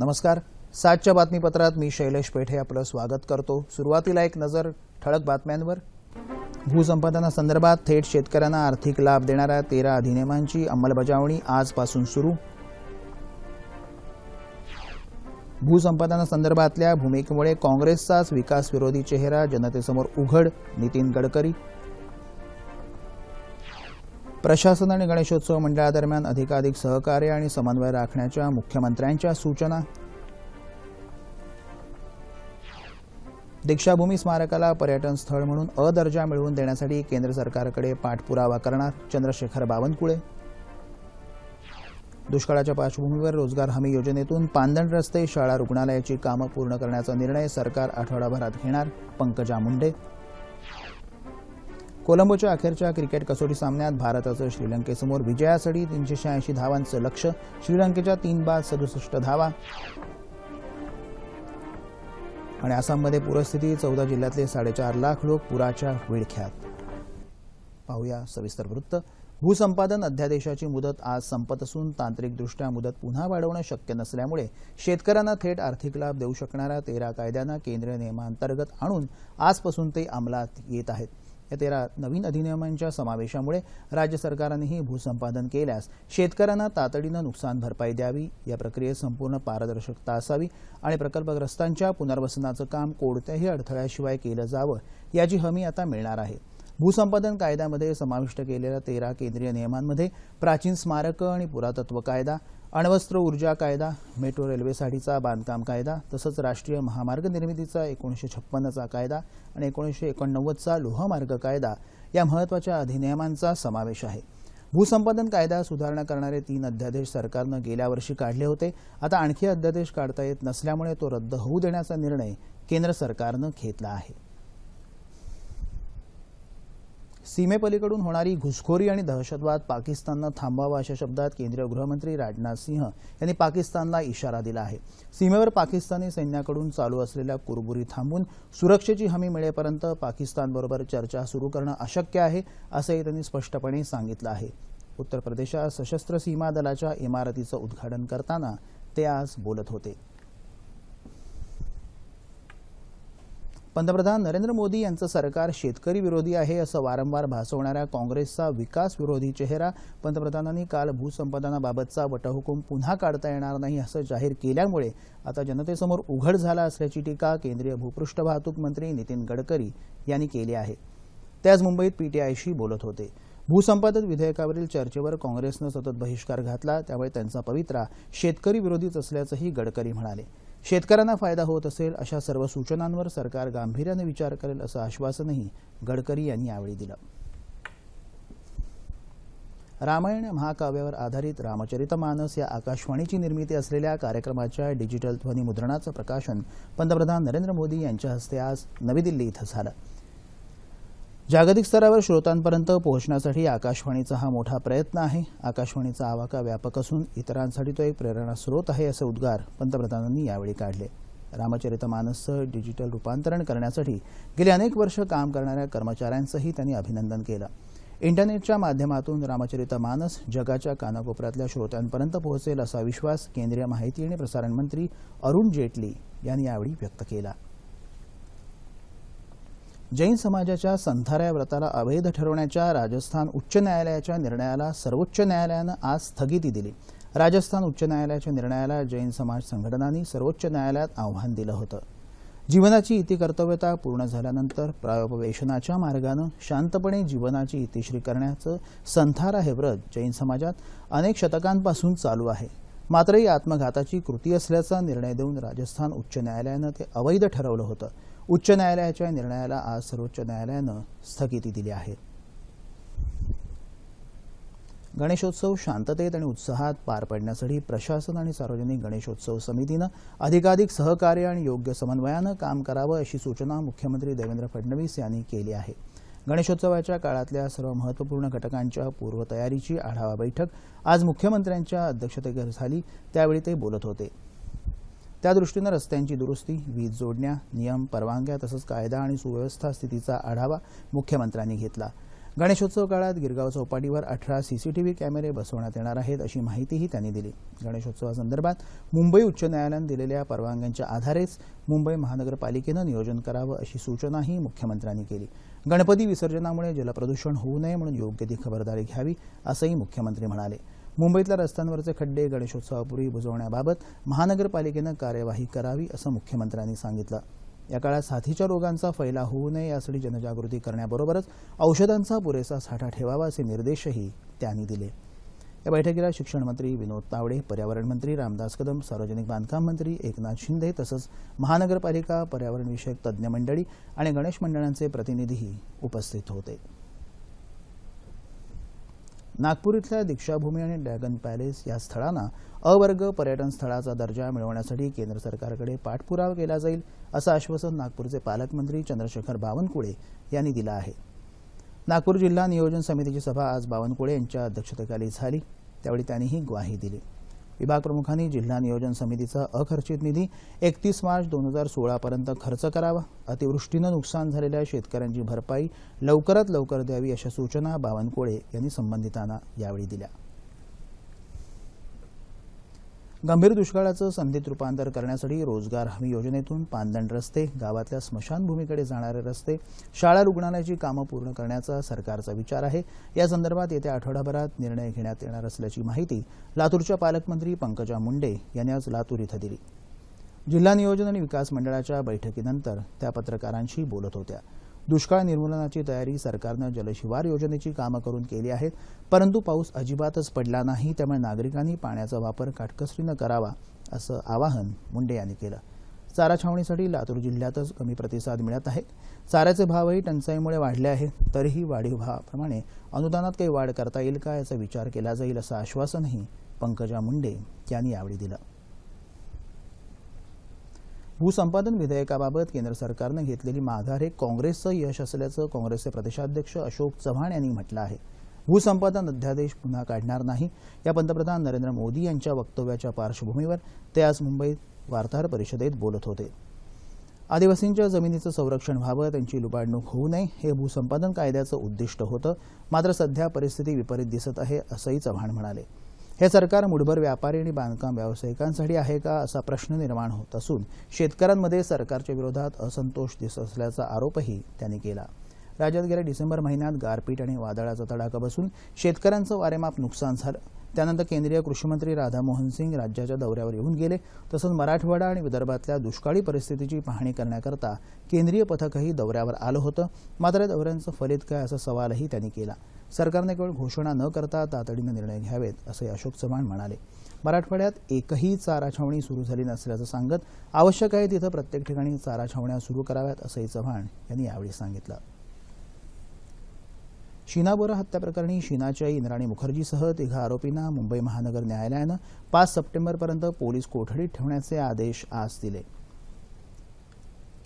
नमस्कार. सातच्या बातमीपत्रात मी शैलेश पेठे आपलं स्वागत करतो. सुरुवातीला एक नजर ठळक बातम्यांवर. भूसंपादनासंदर्भात थेट शेतकऱ्यांना आर्थिक लाभ देणाऱ्या तेरा अधिनियमांची अंमलबजावणी आजपासून सुरू. भूसंपादनासंदर्भातल्या भूमिकेमुळे काँग्रेसचाच विकासविरोधी चेहरा जनतेसमोर उघड नितीन गडकरी प्रशासन आणि गणेशोत्सव मंडळादरम्यान अधिकाधिक सहकार्य आणि समन्वय राखण्याच्या मुख्यमंत्र्यांच्या सूचना. दीक्षाभूमी स्मारकाला पर्यटन स्थळ म्हणून अ दर्जा मिळवून देण्यासाठी केंद्र सरकारकडे पाठपुरावा करणार चंद्रशेखर बावनकुळे. दुष्काळाच्या पार्श्वभूमीवर रोजगार हमी योजनेतून पांदण रस्ते शाळा रुग्णालयाची कामं पूर्ण करण्याचा निर्णय सरकार आठवडाभरात घेणार. पंकजा मुंडे कोलंबोच्या अखेरच्या क्रिकेट कसोटी सामन्यात भारताचं श्रीलंकेसमोर विजयासाठी तीनशे शहाऐंशी धावांचं लक्ष श्रीलंकेच्या तीन बाद सदुसष्ट धावा. आणि आसाममध्ये पूरस्थिती चौदा जिल्ह्यातले साडेचार लाख लोक पुराच्या विळख्यात. पाहूया सविस्तर वृत्त. भूसंपादन अध्यादेशाची मुदत आज संपत असून तांत्रिकदृष्ट्या मुदत पुन्हा वाढवणं शक्य नसल्यामुळे शेतकऱ्यांना थेट आर्थिक लाभ देऊ शकणाऱ्या तेरा कायद्यांना केंद्रीय नियमांतर्गत आणून आजपासून ते अंमलात येत आहेत. या तेरा नवीन अधिनियमांच्या समावेशामुळे राज्य सरकारांनीही भूसंपादन केल्यास शेतकऱ्यांना तातडीनं नुकसान भरपाई द्यावी. या प्रक्रियेत संपूर्ण पारदर्शकता असावी आणि प्रकल्पग्रस्तांच्या पुनर्वसनाचं काम कोणत्याही अडथळ्याशिवाय केलं जावं याची हमी आता मिळणार आहे. भूसंपादन कायद्यामध्ये समाविष्ट केलेल्या तेरा केंद्रीय नियमांमध्ये प्राचीन स्मारकं आणि पुरातत्व कायदा अण्वस्त्र ऊर्जा कायदा मेट्रो रेल्वेसाठीचा बांधकाम कायदा तसंच राष्ट्रीय महामार्ग निर्मितीचा एकोणीसशे छप्पन्नचा कायदा आणि एकोणीसशे एकोणनव्वदचा लोहमार्ग कायदा या महत्त्वाच्या अधिनियमांचा समावेश आहे. भूसंपादन कायदा सुधारणा करणारे तीन अध्यादेश सरकारनं गेल्या वर्षी काढले होते. आता आणखी अध्यादेश काढता येत नसल्यामुळे तो रद्द होऊ देण्याचा निर्णय केंद्र सरकारनं घेतला आहे. सीमेपलीकडून होणारी घुसखोरी आणि दहशतवाद पाकिस्ताननं थांबावा अशा शब्दात केंद्रीय गृहमंत्री राजनाथ सिंह यांनी पाकिस्तानला इशारा दिला आहे. सीमेवर पाकिस्तानी सैन्याकडून चालू असलेल्या कुरबुरी थांबून सुरक्षेची हमी मिळेपर्यंत पाकिस्तानबरोबर चर्चा सुरू करणं अशक्य आहे असंही त्यांनी स्पष्टपणे सांगितलं आहे. उत्तर प्रदेशात सशस्त्र सीमा दलाच्या इमारतीचं उद्घाटन करताना ते आज बोलत होते. पंतप्रधान नरेंद्र मोदी यांचं सरकार शेतकरी विरोधी आहे असं वारंवार भासवणाऱ्या काँग्रेसचा विकास विरोधी चेहरा पंतप्रधानांनी काल भूसंपादनाबाबतचा वटहुकूम पुन्हा काढता येणार नाही असं जाहीर केल्यामुळे आता जनतेसमोर उघड झाला असल्याची टीका केंद्रीय भूपृष्ठ वाहतूक मंत्री नितीन गडकरी यांनी केली आहे. ते आज मुंबईत पीटीआयशी बोलत होते. भूसंपादन विधेयकावरील चर्चेवर काँग्रेसनं सतत बहिष्कार घातला त्यामुळे त्यांचा पवित्रा शेतकरी विरोधीच असल्याचंही गडकरी म्हणाले. शेतकऱ्यांना फायदा होत असेल अशा सर्व सूचनांवर सरकार गांभीर्याने विचार करेल असं आश्वासनही गडकरी यांनी यावेळी दिलं. रामायण महाकाव्यावर आधारित रामचरितमानस या आकाशवाणीची निर्मिती असलेल्या कार्यक्रमाच्या डिजिटल ध्वनीमुद्रणाचं प्रकाशन पंतप्रधान नरेंद्र मोदी यांच्या हस्ते आज नवी दिल्ली इथं झालं. जागतिक स्तरावर श्रोतांपर्यंत पोहोचण्यासाठी आकाशवाणीचा हा मोठा प्रयत्न आहे. आकाशवाणीचा आवाका व्यापक असून इतरांसाठी तो एक प्रेरणा स्रोत आहे असे उद्गार पंतप्रधानांनी यावेळी काढले. रामचरितमानसचं डिजिटल रूपांतरण करण्यासाठी गेली अनेक वर्ष काम करणाऱ्या कर्मचाऱ्यांचंही त्यांनी अभिनंदन केलं. इंटरनेटच्या माध्यमातून रामचरितमानस जगाच्या कानाकोपऱ्यातल्या श्रोत्यांपर्यंत पोहोचेल असा विश्वास केंद्रीय माहिती आणि प्रसारण मंत्री अरुण जेटली यांनी यावेळी व्यक्त केला. जैन समाजाच्या संथाऱ्या व्रताला अवैध ठरवण्याच्या राजस्थान उच्च न्यायालयाच्या निर्णयाला सर्वोच्च न्यायालयानं आज स्थगिती दिली. राजस्थान उच्च न्यायालयाच्या निर्णयाला जैन समाज संघटनांनी सर्वोच्च न्यायालयात आव्हान दिलं होतं. जीवनाची इति कर्तव्यता पूर्ण झाल्यानंतर प्रायोपवेशनाच्या मार्गानं शांतपणे जीवनाची इतिश्री करण्याचं संथारा हे व्रत जैन समाजात अनेक शतकांपासून चालू आहे. मात्र ही आत्मघाताची कृती असल्याचा निर्णय देऊन राजस्थान उच्च न्यायालयानं ते अवैध ठरवलं होतं. उच्च न्यायालयाच्या निर्णयाला आज सर्वोच्च न्यायालयानं स्थगिती दिली आहे. गणेशोत्सव शांततेत आणि उत्साहात पार पडण्यासाठी प्रशासन आणि सार्वजनिक गणेशोत्सव समितीनं अधिकाधिक सहकार्य आणि योग्य समन्वयानं काम करावं अशी सूचना मुख्यमंत्री देवेंद्र फडणवीस यांनी केली आहे. गणेशोत्सवाच्या काळातल्या सर्व महत्त्वपूर्ण घटकांच्या पूर्वतयारीची आढावा बैठक आज मुख्यमंत्र्यांच्या अध्यक्षतेखाली झाली त्यावेळी ते बोलत होते. त्यादृष्टीनं रस्त्यांची दुरुस्ती वीज जोडण्या नियम परवानग्या तसंच कायदा आणि सुव्यवस्था स्थितीचा आढावा मुख्यमंत्र्यांनी घेतला. गणेशोत्सव काळात गिरगाव चौपाटीवर अठरा सीसीटीव्ही कॅमेरे बसवण्यात येणार आहेत अशी माहितीही त्यांनी दिली. गणेशोत्सवासंदर्भात मुंबई उच्च न्यायालयानं दिलेल्या परवानग्यांच्या आधारेच मुंबई महानगरपालिकेनं नियोजन करावं अशी सूचनाही मुख्यमंत्र्यांनी केली. गणपती विसर्जनामुळे जलप्रदूषण होऊ नये म्हणून योग्य ती खबरदारी घ्यावी असंही मुख्यमंत्री म्हणाले. मुंबईतल्या रस्त्यांवरचे खड्डे गणेशोत्सवापूर्वी बुजवण्याबाबत महानगरपालिकेनं कार्यवाही करावी असं मुख्यमंत्र्यांनी सांगितलं. या काळात साथीच्या रोगांचा फैलाव होऊ नये यासाठी जनजागृती करण्याबरोबरच औषधांचा पुरेसा साठा ठेवावा असे निर्देशही त्यांनी दिले. या बैठकीला शिक्षण मंत्री विनोद तावडे पर्यावरण मंत्री रामदास कदम सार्वजनिक बांधकाम मंत्री एकनाथ शिंदे तसंच महानगरपालिका पर्यावरणविषयक तज्ज्ञ मंडळी आणि गणेश मंडळांचे प्रतिनिधीही उपस्थित होते. नागपूर इथल्या दीक्षाभूमी आणि ड्रॅगन पॅलेस या स्थळांना अवर्ग पर्यटन स्थळाचा दर्जा मिळवण्यासाठी केंद्र सरकारकडे पाठपुरावा केला जाईल असं आश्वासन नागपूरचे पालकमंत्री चंद्रशेखर बावनकुळे यांनी दिलं आहे. नागपूर जिल्हा नियोजन समितीची सभा आज बावनकुळे यांच्या अध्यक्षतेखाली झाली. त्यावेळी त्यांनी ही ग्वाही दिली. विभाग प्रमुखांनी जिल्हा नियोजन समितीचा अखर्चित निधी एकतीस मार्च दोन हजार सोळापर्यंत खर्च करावा. अतिवृष्टीनं नुकसान झालेल्या शेतकऱ्यांची भरपाई लवकरात लवकर द्यावी अशा सूचना बावनकुळे यांनी संबंधितांना यावेळी दिल्या. गंभीर दुष्काळाचं संधीत रूपांतर करण्यासाठी रोजगार हमी योजनेतून पांदण रस्ते गावातल्या स्मशानभूमीकडे जाणारे रस्ते शाळा रुग्णालयाची कामं पूर्ण करण्याचा सरकारचा विचार आहे. या संदर्भात येत्या आठवडाभरात निर्णय घेण्यात येणार असल्याची माहिती लातूरच्या पालकमंत्री पंकजा मुंडे यांनी आज लातूर इथं दिली. जिल्हा नियोजन आणि विकास मंडळाच्या बैठकीनंतर त्या पत्रकारांशी बोलत होत्या. दुष्काळ निर्मूलनाची तयारी सरकारनं जलशिवार योजनेची कामं करून केली आहेत परंतु पाऊस अजिबातच पडला नाही त्यामुळे नागरिकांनी पाण्याचा वापर काटकसरीनं करावा असं आवाहन मुंडे यांनी केलं. चारा छावणीसाठी लातूर जिल्ह्यातच कमी प्रतिसाद मिळत आहे. चाऱ्याचे भावही टंचाईमुळे वाढले आहेत तरीही वाढीव भावाप्रमाणे अनुदानात काही वाढ करता येईल का याचा विचार केला जाईल असं आश्वासनही पंकजा मुंडे यांनी यावेळी दिलं. भूसंपादन विधेयकाबाबत केंद्र सरकारनं घेतलेली माघार हे काँग्रेसचं यश असल्याचं काँग्रेसचे प्रदेशाध्यक्ष अशोक चव्हाण यांनी म्हटलं आहे. भूसंपादन अध्यादेश पुन्हा काढणार नाही या पंतप्रधान नरेंद्र मोदी यांच्या वक्तव्याच्या पार्श्वभूमीवर ते आज मुंबईत वार्ताहर परिषदेत बोलत होते. आदिवासींच्या जमिनीचं संरक्षण व्हावं त्यांची लुबाडणूक होऊ नये हे भूसंपादन कायद्याचं उद्दिष्ट होतं मात्र सध्या परिस्थिती विपरीत दिसत आहे असंही चव्हाण म्हणाले. हे सरकार मुठभर व्यापारी आणि बांधकाम व्यावसायिकांसाठी आहे का असा प्रश्न निर्माण होत असून शेतकऱ्यांमध्ये सरकारच्या विरोधात असंतोष दिसत असल्याचा आरोपही त्यांनी केला. राज्यात गेल्या डिसेंबर महिन्यात गारपीट आणि वादळाचा तडाखा बसून शेतकऱ्यांचं वारेमाप नुकसान झालं. त्यानंतर केंद्रीय कृषीमंत्री राधामोहन सिंग राज्याच्या दौऱ्यावर येऊन गेले. तसंच मराठवाडा आणि विदर्भातल्या दुष्काळी परिस्थितीची पाहणी करण्याकरता केंद्रीय पथकही दौऱ्यावर आलं होतं. मात्र या दौऱ्यांचं फलित काय असा सवालही त्यांनी केला. सरकारने केवळ घोषणा न करता तातडीनं निर्णय घ्यावेत असे अशोक चव्हाण म्हणाले. मराठवाड्यात एकही चारा छावणी सुरू झाली नसल्याचं सांगत आवश्यक आहे तिथं प्रत्येक ठिकाणी चारा छावण्या सुरू कराव्यात असंही चव्हाण यांनी यावेळी सांगितलं. शीना बोरा हत्या प्रकरणी शीनाच्या इंद्राणी मुखर्जीसह तिघा आरोपींना मुंबई महानगर न्यायालयानं पाच सप्टेंबरपर्यंत पोलीस कोठडीत ठेवण्याचे आदेश आज दिले.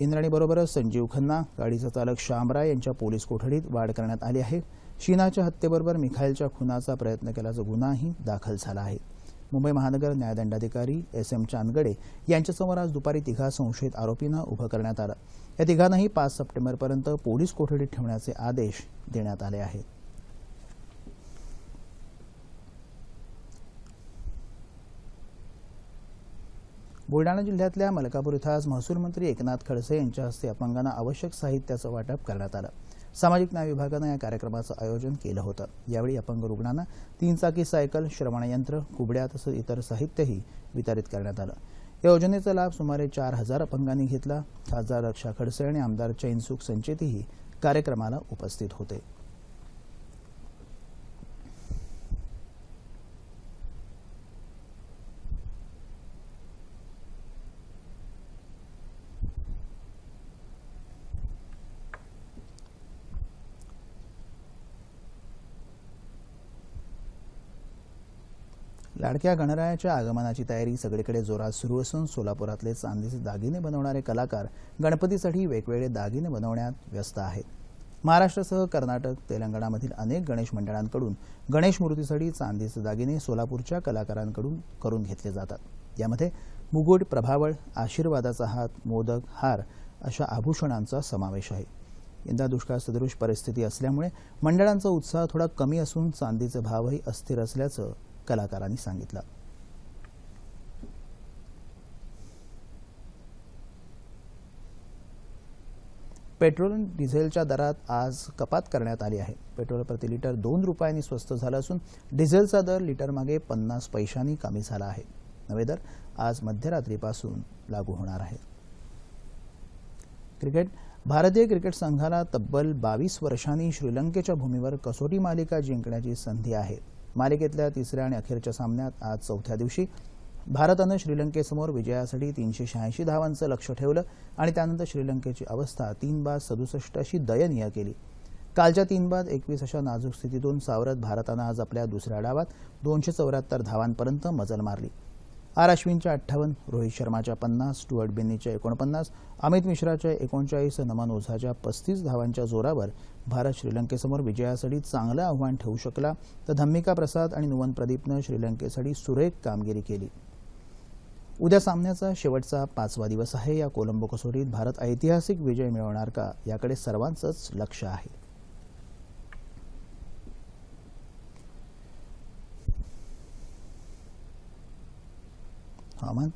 इंद्राणीबरोबरच संजीव खन्ना गाडीचा चालक श्यामराय यांच्या पोलीस कोठडीत वाढ करण्यात आली आहे. शीनाच्या हत्येबरोबर मिखाईलच्या खुनाचा प्रयत्न केल्याचा गुन्हाही दाखल झाला आहे. मुंबई महानगर न्यायदंडाधिकारी एस एम चांदगडे यांच्यासमोर आज दुपारी तिघा संशयित आरोपींना उभं करण्यात आलं. या तिघांनाही पाच सप्टेंबरपर्यंत पोलीस कोठडीत ठेवण्याचे आदेश देण्यात आले आहेत. बुलडाणा जिल्ह्यातल्या मलकापूर इथं आज महसूल मंत्री एकनाथ खडसे यांच्या हस्ते अपंगांना आवश्यक साहित्याचं वाटप करण्यात आलं. सामाजिक न्याय विभागानं या कार्यक्रमाचं आयोजन केलं होतं. यावेळी अपंग रुग्णांना तीन चाकी सायकल श्रवणयंत्र कुबड्या तसंच इतर साहित्यही वितरित करण्यात आलं. या योजनेचा लाभ सुमारे चार हजार अपंगांनी घेतला. खासदार रक्षा खडसे आणि आमदार चैनसुख संचेतीही कार्यक्रमाला उपस्थित होते. लाडक्या गणरायाच्या आगमनाची तयारी सगळीकडे जोरात सुरू असून सोलापुरातले चांदीचे दागिने बनवणारे कलाकार गणपतीसाठी वेगवेगळे दागिने बनवण्यात व्यस्त आहेत. महाराष्ट्रासह कर्नाटक तेलंगणामधील अनेक गणेश मंडळांकडून गणेश मूर्तीसाठी चांदीचे दागिने सोलापूरच्या कलाकारांकडून करून घेतले जातात. यामध्ये मुकुट प्रभावळ आशीर्वादाचा हात मोदक हार अशा आभूषणांचा समावेश आहे. यंदा दुष्काळ सदृश परिस्थिती असल्यामुळे मंडळांचा उत्साह थोडा कमी असून चांदीचे भावही अस्थिर असल्याचं कलाकारांनी सांगितलं. पेट्रोल आणि डिझेलच्या दरात आज कपात करण्यात आली आहे. पेट्रोल प्रति लिटर दोन रुपयांनी स्वस्त झालं असून डिझेलचा दर लिटरमागे पन्नास पैशांनी कमी झाला आहे. नवे दर आज मध्यरात्रीपासून लागू होणार आहे क्रिकेट भारतीय क्रिकेट संघाला तब्बल बावीस वर्षांनी श्रीलंकेच्या भूमीवर कसोटी मालिका जिंकण्याची संधी आहे. मालिकेतल्या तिसऱ्या आणि अखेरच्या सामन्यात आज चौथ्या दिवशी भारतानं श्रीलंकेसमोर विजयासाठी तीनशे शहाऐंशी धावांचं लक्ष ठेवलं आणि त्यानंतर श्रीलंकेची अवस्था तीन बाद सदुसष्ट अशी दयनीय केली. कालच्या तीन बाद एकवीस अशा नाजूक स्थितीतून सावरत भारतानं आज आपल्या दुसऱ्या डावात दोनशे चौऱ्याहत्तर धावांपर्यंत मजल मारली. आर अश्विनच्या अठ्ठावन्न रोहित शर्माच्या पन्नास स्टुअर्ट बिन्नीच्या एकोणपन्नास अमित मिश्राच्या एकोणचाळीस नमन ओझाच्या पस्तीस धावांच्या जोरावर भारत श्रीलंकेसमोर विजयासाठी चांगलं आव्हान ठेवू शकला तर धम्मिका प्रसाद आणि नुवन प्रदीपनं श्रीलंकेसाठी सुरेख कामगिरी केली. उद्या सामन्याचा शेवटचा पाचवा दिवस आहे. या कोलंबो कसोटीत भारत ऐतिहासिक विजय मिळवणार का? याकडे सर्वांचंच लक्ष आहे. हवामान.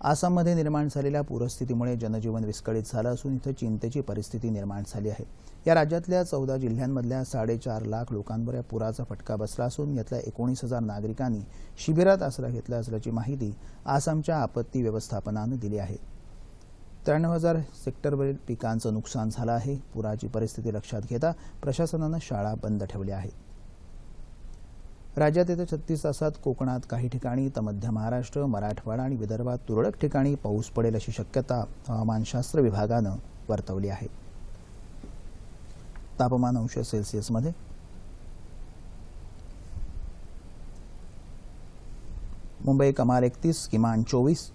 आसाममध्ये निर्माण झालेल्या पूरस्थितीमुळे जनजीवन विस्कळीत झालं असून इथं चिंतेची परिस्थिती निर्माण झाली आहे. या राज्यातल्या चौदा जिल्ह्यांमधल्या साडेचार लाख लोकांवर या पुराचा फटका बसला असून यातल्या एकोणीस हजार नागरिकांनी शिबिरात आसरा घेतला असल्याची माहिती आसामच्या आपत्ती व्यवस्थापनानं दिली आहे. त्र्याण्णव हजार सेक्टरवरील पिकांचं नुकसान झालं आहे. पुराची परिस्थिती लक्षात घेता प्रशासनानं शाळा बंद ठेवल्या आहेत. राज्यात येत्या छत्तीस तासात कोकणात काही ठिकाणी तर मध्य महाराष्ट्र मराठवाडा आणि विदर्भात तुरळक ठिकाणी पाऊस पडेल अशी शक्यता हवामानशास्त्र विभागानं वर्तवली आहे. तापमान अंश सेल्सिअसमध्ये मुंबई कमाल एकतीस किमान चोवीस.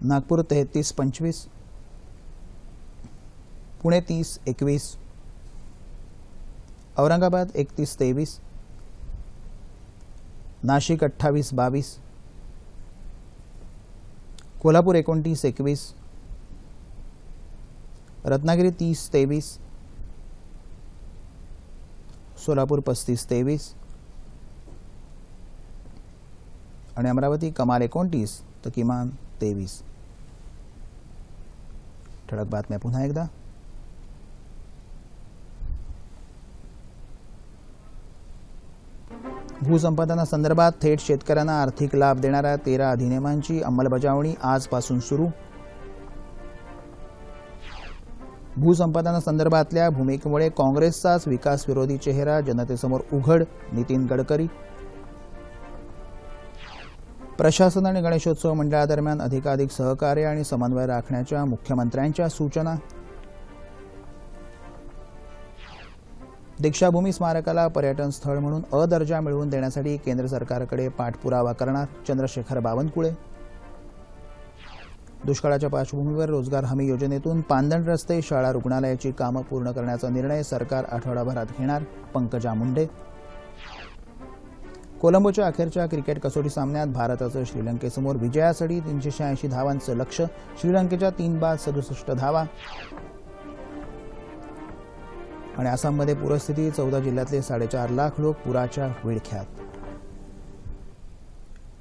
नागपूर तेहतीस पंचवीस. पुणे तीस एकवीस. औरंगाबाद एकतीस तेवीस. नाशिक अठ्ठावीस बावीस. कोल्हापूर एकोणतीस एकवीस. रत्नागिरी तीस तेवीस. सोलापूर पस्तीस तेवीस. आणि अमरावती कमाल एकोणतीस तर किमान तेवीस. ठळक बातम्या पुन्हा एकदा. भूसंपादनासंदर्भात थेट शेतकऱ्यांना आर्थिक लाभ देणाऱ्या तेरा अधिनियमांची अंमलबजावणी आजपासून सुरू. भूसंपादनासंदर्भातल्या भूमिकेमुळे काँग्रेसचाच विकास विरोधी चेहरा जनतेसमोर उघड नितीन गडकरी. प्रशासन आणि गणेशोत्सव मंडळादरम्यान अधिकाधिक सहकार्य आणि समन्वय राखण्याच्या मुख्यमंत्र्यांच्या सूचना. दीक्षाभूमी स्मारकाला पर्यटन स्थळ म्हणून अ दर्जा मिळवून देण्यासाठी केंद्र सरकारकडे पाठपुरावा करणार चंद्रशेखर बावनकुळे. दुष्काळाच्या पार्श्वभूमीवर रोजगार हमी योजनेतून पांदण रस्ते शाळा रुग्णालयाची कामं पूर्ण करण्याचा निर्णय सरकार आठवडाभरात घेणार पंकजा मुंडे. कोलंबोच्या अखेरच्या क्रिकेट कसोटी सामन्यात भारताचं श्रीलंकेसमोर विजयासाठी तीनशे शहाऐंशी धावांचं लक्ष श्रीलंकेच्या तीन बाद सदुसष्ट धावा. आणि आसाममध्ये पूरस्थिती चौदा जिल्ह्यातले साडेचार लाख लोक पुराच्या विळख्यात.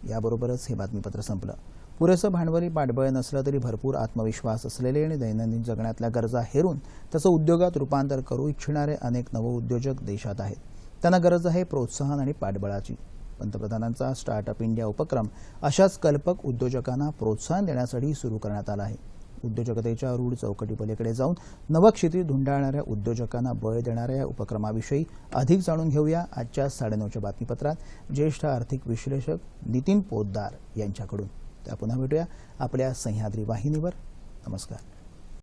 याबरोबरच हे बातमीपत्र संपलं. पुरेसं भांडवली पाठबळ नसलं तरी भरपूर आत्मविश्वास असलेले आणि दैनंदिन जगण्यातल्या गरजा हेरून त्याचं उद्योगात रूपांतर करू इच्छिणारे अनेक नवउद्योजक देशात आहेत. त्यांना गरज आहे प्रोत्साहन आणि पाठबळाची. पंतप्रधानांचा स्टार्टअप इंडिया उपक्रम अशाच कल्पक उद्योजकांना प्रोत्साहन देण्यासाठी सुरू करण्यात आला आहे. उद्योजकतेच्या रूढ चौकटीपलीकडे जाऊन नवक्षेत्री धुंडाळणाऱ्या उद्योजकांना बळ देणाऱ्या या उपक्रमाविषयी अधिक जाणून घेऊया आजच्या साडेनऊच्या बातमीपत्रात ज्येष्ठ आर्थिक विश्लेषक नितीन पोद्दार यांच्याकडून. त्या पुन्हा भेटूया आपल्या सह्याद्री वाहिनीवर. नमस्कार.